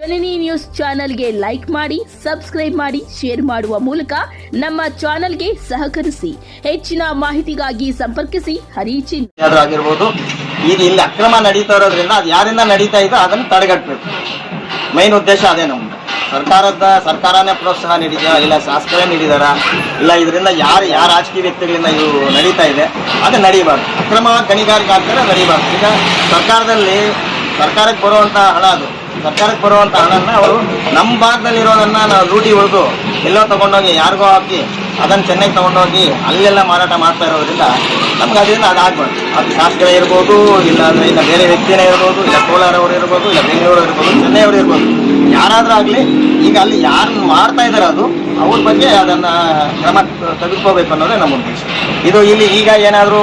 ಜನನಿ news ಚಾನೆಲ್ಗೆ like ಮಾಡಿ, subscribe ಮಾಡಿ, ಶೇರ್ ಮಾಡುವ ಮೂಲಕ ನಮ್ಮ ಚಾನೆಲ್ಗೆ ಸಹಕರಿಸಿ. ಹೆಚ್ಚಿನ ಮಾಹಿತಿಗಾಗಿ ಸಂಪರ್ಕಿಸಿ. ಹರಿಚಿನ್ ಆಗಿರ್ಬೋದು. ಈಗ ಇಲ್ಲಿ ಅಕ್ರಮ ನಡೀತಾ ಇರೋದ್ರಿಂದ ಅದು ಯಾರಿಂದ ನಡೀತಾ ಇದೋ ಅದನ್ನು ತಡೆಗಟ್ಟಬೇಕು. ಮೈನ್ ಉದ್ದೇಶ ಅದೇ ನಮ್ದು. ಸರ್ಕಾರದ ಸರ್ಕಾರನೇ ಪ್ರೋತ್ಸಾಹ ನೀಡಿದೆಯಾ? ಇಲ್ಲ ಶಾಸಕರೇ ನೀಡಿದಾರ? ಇಲ್ಲ ಇದರಿಂದ ಯಾರು, ಯಾರ ರಾಜಕೀಯ ವ್ಯಕ್ತಿಗಳಿಂದ ಇದು ನಡೀತಾ ಇದೆ? ಅದು ನಡೀಬಾರ್ದು. ಅಕ್ರಮ ಗಣಿಗಾರಿಕೆ ಆಗ್ತಾರೆ ನಡೀಬಾರ್ದು. ಈಗ ಸರ್ಕಾರದಲ್ಲಿ ಸರ್ಕಾರಕ್ಕೆ ಬರುವಂಥ ಹಣ ಅದು. ಸರ್ಕಾರಕ್ಕೆ ಬರುವಂತ ಹಣನ ಅವರು ನಮ್ಮ ಭಾಗದಲ್ಲಿ ಇರೋದನ್ನ ನಾವು ಲೂಟಿ ಹೊಡೆದು ಎಲ್ಲೋ ತಗೊಂಡೋಗಿ ಯಾರಿಗೋ ಹಾಕಿ ಅದನ್ನು ಚೆನ್ನೈಗೆ ತಗೊಂಡೋಗಿ ಅಲ್ಲೆಲ್ಲ ಮಾರಾಟ ಮಾಡ್ತಾ ಇರೋದ್ರಿಂದ ನಮ್ಗೆ ಅದರಿಂದ ಅದಾಗ್ಬಾರ್ದು ಅದು ಶಾಸಕರೇ ಇರ್ಬೋದು ಇಲ್ಲ ಅಂದರೆ ಇಲ್ಲ ಬೇರೆ ವ್ಯಕ್ತಿನೇ ಇರ್ಬೋದು, ಇಲ್ಲ ಕೋಲಾರ ಅವರು ಇರ್ಬೋದು, ಇಲ್ಲ ಬೆಂಗಳೂರು ಇರ್ಬೋದು, ಚೆನ್ನೈ ಅವರು ಇರ್ಬೋದು. ಯಾರಾದರೂ ಆಗಲಿ, ಈಗ ಅಲ್ಲಿ ಯಾರು ಮಾಡ್ತಾ ಇದ್ದಾರೆ ಅದು, ಅವ್ರ ಬಗ್ಗೆ ಅದನ್ನು ಕ್ರಮ ತೆಗೆದುಕೋಬೇಕು ಅನ್ನೋದೇ ನಮ್ಮ ಉದ್ದೇಶ. ಇದು ಇಲ್ಲಿ ಈಗ ಏನಾದರೂ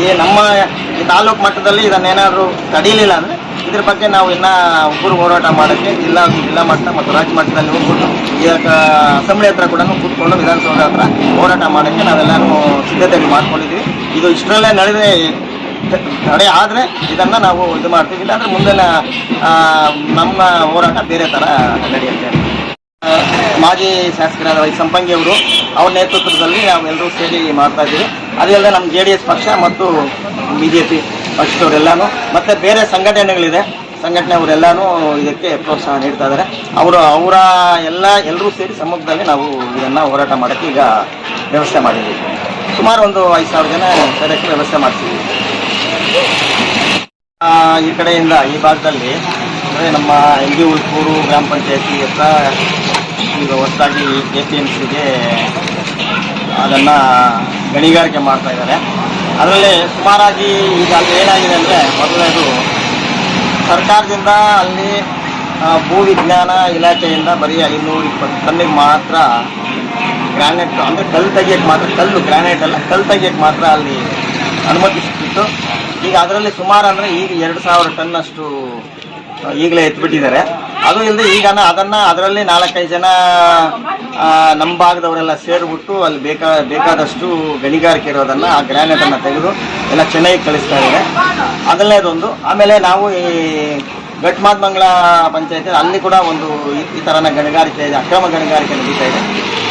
ಈ ನಮ್ಮ ಈ ತಾಲೂಕು ಮಟ್ಟದಲ್ಲಿ ಇದನ್ನೇನಾದರೂ ತಡೀಲಿಲ್ಲ ಅಂದರೆ ಇದ್ರ ಬಗ್ಗೆ ನಾವು ಇನ್ನ ಒಬ್ಬರು ಹೋರಾಟ ಮಾಡೋಕ್ಕೆ ಜಿಲ್ಲಾ ಜಿಲ್ಲಾ ಮಟ್ಟ ಮತ್ತು ರಾಜ್ಯ ಮಟ್ಟದಲ್ಲಿ ಹೋಗ್ಬಿಟ್ಟು ಅಸೆಂಬ್ಲಿ ಹತ್ರ ಕೂಡ ಕೂತ್ಕೊಂಡು ವಿಧಾನಸೌಧ ಹತ್ರ ಹೋರಾಟ ಮಾಡಕ್ಕೆ ನಾವೆಲ್ಲರೂ ಸಿದ್ಧತೆ ಮಾಡ್ಕೊಂಡಿದ್ದೀವಿ. ಇದು ಇಷ್ಟರಲ್ಲೇ ನಡೆದ್ರೆ ತಡೆ ಆದರೆ ಇದನ್ನ ನಾವು ಇದು ಮಾಡ್ತೀವಿ. ಇಲ್ಲಾಂದ್ರೆ ಮುಂದಿನ ನಮ್ಮ ಹೋರಾಟ ಬೇರೆ ತರ ನಡೆಯುತ್ತೆ. ಮಾಜಿ ಶಾಸಕರಾದ ವೈ ಸಂಪಂಗಿ ಅವರು, ಅವ್ರ ನೇತೃತ್ವದಲ್ಲಿ ನಾವೆಲ್ಲರೂ ಸೇರಿ ಮಾಡ್ತಾ ಇದ್ದೀವಿ. ಅದೇ ಅಲ್ಲದೆ ನಮ್ಮ ಜೆ ಪಕ್ಷ ಮತ್ತು ಬಿ ಪಕ್ಷದವರೆಲ್ಲನೂ, ಮತ್ತು ಬೇರೆ ಸಂಘಟನೆಗಳಿದೆ. ಸಂಘಟನೆಯವರೆಲ್ಲನೂ ಇದಕ್ಕೆ ಪ್ರೋತ್ಸಾಹ ನೀಡ್ತಾ ಇದ್ದಾರೆ ಅವರು, ಅವರ ಎಲ್ಲ ಎಲ್ಲರೂ ಸೇರಿ ಸಮ್ಮುಖದಲ್ಲಿ ನಾವು ಇದನ್ನು ಹೋರಾಟ ಮಾಡೋಕ್ಕೆ ಈಗ ವ್ಯವಸ್ಥೆ ಮಾಡಿದ್ದೀವಿ. ಸುಮಾರು ಒಂದು ಐದು ಸಾವಿರ ಜನ ಸೇರೋಕ್ಕೆ ವ್ಯವಸ್ಥೆ ಮಾಡ್ತೀವಿ ಈ ಕಡೆಯಿಂದ, ಈ ಭಾಗದಲ್ಲಿ, ಅಂದರೆ ನಮ್ಮ ಎಲ್ ಜಿ ಉಳ್ಕೂರು ಗ್ರಾಮ ಪಂಚಾಯತಿ ಹತ್ರ ಈಗ ಹೊಸದಾಗಿ ಎ ಪಿ ಎಂ ಸಿಗೆ ಅದನ್ನು ಗಣಿಗಾರಿಕೆ ಮಾಡ್ತಾ ಇದ್ದಾರೆ ಅದರಲ್ಲಿ ಸುಮಾರಾಗಿ ಈಗ ಅಲ್ಲಿ ಏನಾಗಿದೆ ಅಂದರೆ ಮೊದಲನೇದು ಸರ್ಕಾರದಿಂದ ಅಲ್ಲಿ ಭೂ ವಿಜ್ಞಾನ ಇಲಾಖೆಯಿಂದ ಬರೀ ಐನೂರು ಇಪ್ಪತ್ತು ಟನ್ನಿಗೆ ಮಾತ್ರ ಗ್ರಾನೈಟ್, ಅಂದರೆ ಕಲ್ಲು ತೆಗಿಯೋಕ್ಕೆ ಮಾತ್ರ, ಕಲ್ಲು, ಗ್ರಾನೈಟ್ ಅಲ್ಲ, ಕಲ್ಲು ತೆಗಿಯೋಕ್ಕೆ ಮಾತ್ರ ಅಲ್ಲಿ ಅನುಮತಿ ಸಿಕ್ಕಿತ್ತು ಈಗ ಅದರಲ್ಲಿ ಸುಮಾರು ಅಂದರೆ ಈಗ ಎರಡು ಸಾವಿರ ಟನ್ನಷ್ಟು ಈಗಲೇ ಎತ್ಬಿಟ್ಟಿದ್ದಾರೆ. ಅದು ಇಲ್ಲದೆ ಈಗ ಅದನ್ನು ಅದರಲ್ಲಿ ನಾಲ್ಕೈದು ಜನ ನಮ್ಮ ಭಾಗದವರೆಲ್ಲ ಸೇರಿಬಿಟ್ಟು ಅಲ್ಲಿ ಬೇಕಾ ಬೇಕಾದಷ್ಟು ಗಣಿಗಾರಿಕೆ ಇರೋದನ್ನು ಆ ಗ್ರಾನೇಟನ್ನು ತೆಗೆದು ಎಲ್ಲ ಚೆನ್ನೈಗೆ ಕಳಿಸ್ತಾ ಇದ್ದಾರೆ. ಅದರಲ್ಲೇದೊಂದು. ಆಮೇಲೆ ನಾವು ಈ ಘಟ್ಮಾದ್ಮಂಗ್ಲ ಪಂಚಾಯತಿ ಅಲ್ಲಿ ಕೂಡ ಒಂದು ಈ- ಈ ಥರನ ಗಣಿಗಾರಿಕೆ ಇದೆ, ಅಕ್ರಮ ಗಣಿಗಾರಿಕೆ ನಡೀತಾ ಇದೆ.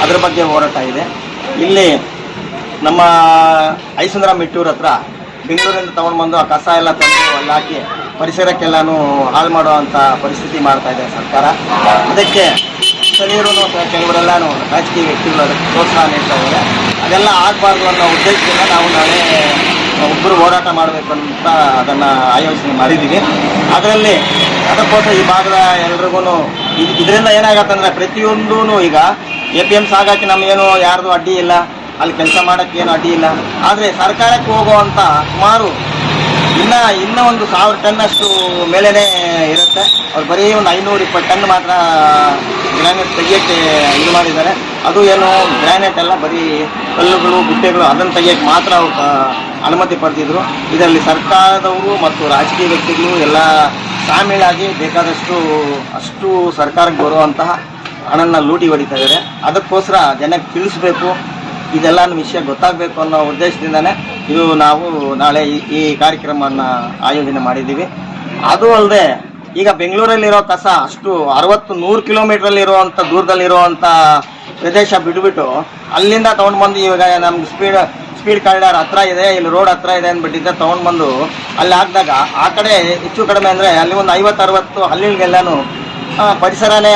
ಅದ್ರ ಬಗ್ಗೆ ಹೋರಾಟ ಇದೆ. ಇಲ್ಲಿ ನಮ್ಮ ಐಸುಂದರ ಮಿಟ್ಟೂರ್ ಹತ್ರ ಬೆಂಗಳೂರಿಂದ ತೊಗೊಂಡು ಬಂದು ಆ ಕಸ ಎಲ್ಲ ತಂದು ಅಲ್ಲಿ ಹಾಕಿ ಪರಿಸರಕ್ಕೆಲ್ಲಾನು ಹಾಳು ಮಾಡುವಂಥ ಪರಿಸ್ಥಿತಿ ಮಾಡ್ತಾ ಇದೆ ಸರ್ಕಾರ. ಅದಕ್ಕೆ ಸ್ಥಳೀಯರು ಕೆಲವರೆಲ್ಲಾನು ರಾಜಕೀಯ ವ್ಯಕ್ತಿಗಳು ಅದಕ್ಕೆ ಪ್ರೋತ್ಸಾಹ ನೀಡ್ತಾ ಇದ್ದಾರೆ. ಅದೆಲ್ಲ ಆಗಬಾರ್ದು ಅನ್ನೋ ಉದ್ದೇಶದಿಂದ ನಾವು ನಾಳೆ ಒಬ್ಬರು ಹೋರಾಟ ಮಾಡಬೇಕು ಅಂತ ಅದನ್ನು ಆಯೋಜನೆ ಮಾಡಿದ್ದೀವಿ. ಅದರಲ್ಲಿ ಅದಕ್ಕೋಸ್ಕರ ಈ ಭಾಗದ ಎಲ್ರಿಗೂ ಇದರಿಂದ ಏನಾಗತ್ತಂದ್ರೆ ಪ್ರತಿಯೊಂದೂ ಈಗ ಎ ಪಿ ಎಂ ಸಾಗಕ್ಕೆ ನಮಗೇನು ಯಾರ್ದು ಅಡ್ಡಿ ಇಲ್ಲ. ಅಲ್ಲಿ ಕೆಲಸ ಮಾಡೋಕ್ಕೇನು ಅಡ್ಡಿ ಇಲ್ಲ. ಆದರೆ ಸರ್ಕಾರಕ್ಕೆ ಹೋಗುವಂಥ ಸುಮಾರು ಇನ್ನ, ಇನ್ನೂ ಒಂದು ಸಾವಿರ ಟನ್ನಷ್ಟು ಮೇಲೆನೆ ಇರುತ್ತೆ. ಅವ್ರು ಬರೀ ಒಂದು ಐನೂರು, ಇಪ್ಪತ್ತು ಟನ್ ಮಾತ್ರ ಗ್ರಾನೈಟ್ ತೆಗಿಯೋಕ್ಕೆ ಇದು ಮಾಡಿದ್ದಾರೆ. ಅದು ಏನು ಗ್ರಾನೈಟ್ ಎಲ್ಲ ಬರೀ ಕಲ್ಲುಗಳು ಗುಟ್ಟೆಗಳು ಅದನ್ನು ತೆಗಿಯೋಕ್ಕೆ ಮಾತ್ರ ಅವ್ರು ಅನುಮತಿ ಪಡೆದಿದ್ರು. ಇದರಲ್ಲಿ ಸರ್ಕಾರದವರು ಮತ್ತು ರಾಜಕೀಯ ವ್ಯಕ್ತಿಗಳು ಎಲ್ಲ ಸಾಮೀಳಾಗಿ ಬೇಕಾದಷ್ಟು, ಅಷ್ಟು ಸರ್ಕಾರಕ್ಕೆ ಬರುವಂತಹ ಹಣನ ಲೂಟಿ ಹೊಡಿತಾ ಇದ್ದಾರೆ. ಅದಕ್ಕೋಸ್ಕರ ಜನಕ್ಕೆ ತಿಳಿಸ್ಬೇಕು. ಇದೆಲ್ಲ ವಿಷಯ ಗೊತ್ತಾಗಬೇಕು ಅನ್ನೋ ಉದ್ದೇಶದಿಂದನೇ ಇದು ನಾವು ನಾಳೆ ಈ- ಕಾರ್ಯಕ್ರಮವನ್ನು ಆಯೋಜನೆ ಮಾಡಿದ್ದೀವಿ. ಅದು ಅಲ್ಲದೆ ಈಗ ಬೆಂಗಳೂರಲ್ಲಿರೋ ಕಸ ಅಷ್ಟು ಅರವತ್ತು ನೂರು ಕಿಲೋಮೀಟ್ರಲ್ಲಿ ಇರುವಂಥ ದೂರದಲ್ಲಿರುವಂಥ ಪ್ರದೇಶ ಬಿಟ್ಬಿಟ್ಟು ಅಲ್ಲಿಂದ ತೊಗೊಂಡು ಬಂದು ಇವಾಗ ನಮ್ಗೆ ಸ್ಪೀಡ್ ಸ್ಪೀಡ್ ಕಾರಿಡಾರ್ ಹತ್ರ ಇದೆ ಇಲ್ಲಿ ರೋಡ್ ಹತ್ರ ಇದೆ ಅಂದ್ಬಿಟ್ಟಿದ್ದ ತೊಗೊಂಡು ಬಂದು ಅಲ್ಲಿ ಹಾಕಿದಾಗ ಆ ಕಡೆ ಹೆಚ್ಚು ಕಡಿಮೆ ಅಂದರೆ ಅಲ್ಲಿ ಒಂದು ಐವತ್ತು ಅರವತ್ತು ಹಳ್ಳಿಗಳಿಗೆಲ್ಲನೂ ಆ, ಪರಿಸರನೇ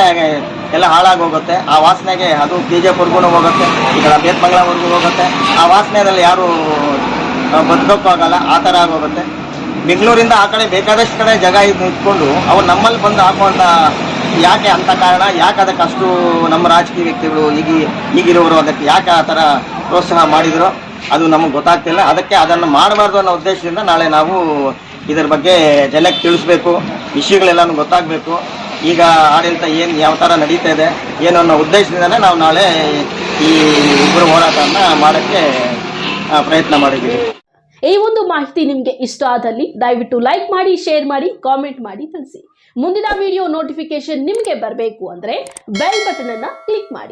ಎಲ್ಲ ಹಾಳಾಗಿ ಹೋಗುತ್ತೆ. ಆ ವಾಸನೆಗೆ ಅದು ಕೆ ಜಿ ಎಫ್ವರೆಗೂ ಹೋಗುತ್ತೆ, ಈ ಕಡೆ ಬೇತ್ಮಂಗ್ಲವರೆಗೂ ಹೋಗುತ್ತೆ. ಆ ವಾಸನೆಯಲ್ಲಿ ಯಾರು ಬದುಕೋಕ್ಕಾಗಲ್ಲ ಆ ಥರ ಆಗೋಗುತ್ತೆ. ಬೆಂಗಳೂರಿಂದ ಆ ಕಡೆ ಬೇಕಾದಷ್ಟು ಕಡೆ ಜಾಗ ಇದು ನಿಂತ್ಕೊಂಡು ಅವ್ರು ನಮ್ಮಲ್ಲಿ ಬಂದು ಹಾಕುವಂಥ ಯಾಕೆ ಅಂತ ಕಾರಣ, ಯಾಕೆ ಅದಕ್ಕೆ ಅಷ್ಟು ನಮ್ಮ ರಾಜಕೀಯ ವ್ಯಕ್ತಿಗಳು ಈಗ, ಈಗಿರೋರು ಅದಕ್ಕೆ ಯಾಕೆ ಆ ಥರ ಪ್ರೋತ್ಸಾಹ ಮಾಡಿದ್ರು, ಅದು ನಮಗೆ ಗೊತ್ತಾಗ್ತಿಲ್ಲ. ಅದಕ್ಕೆ ಅದನ್ನು ಮಾಡಬಾರ್ದು ಅನ್ನೋ ಉದ್ದೇಶದಿಂದ ನಾಳೆ ನಾವು ಇದರ ಬಗ್ಗೆ ಜನಕ್ಕೆ ತಿಳಿಸ್ಬೇಕು, ವಿಷಯಗಳೆಲ್ಲನೂ ಗೊತ್ತಾಗಬೇಕು. ಈಗ ಆಡಳಿತ ಏನು ಯಾವ ತರ ನಡೀತಾ ಇದೆ, ಏನು ಅನ್ನೋ ಉದ್ದೇಶದಿಂದಲೇ ನಾವು ನಾಳೆ ಈ ಇಬ್ಬರು ಹೋರಾಟವನ್ನು ಮಾಡೋಕ್ಕೆ ಪ್ರಯತ್ನ ಮಾಡಿದ್ದೀವಿ. ಈ ಒಂದು ಮಾಹಿತಿ ನಿಮಗೆ ಇಷ್ಟ ಆದಲ್ಲಿ ದಯವಿಟ್ಟು ಲೈಕ್ ಮಾಡಿ, ಶೇರ್ ಮಾಡಿ, ಕಾಮೆಂಟ್ ಮಾಡಿ ತಿಳಿಸಿ. ಮುಂದಿನ ವಿಡಿಯೋ ನೋಟಿಫಿಕೇಶನ್ ನಿಮಗೆ ಬರಬೇಕು ಅಂದ್ರೆ ಬೆಲ್ ಬಟನ್ ಅನ್ನ ಕ್ಲಿಕ್ ಮಾಡಿ.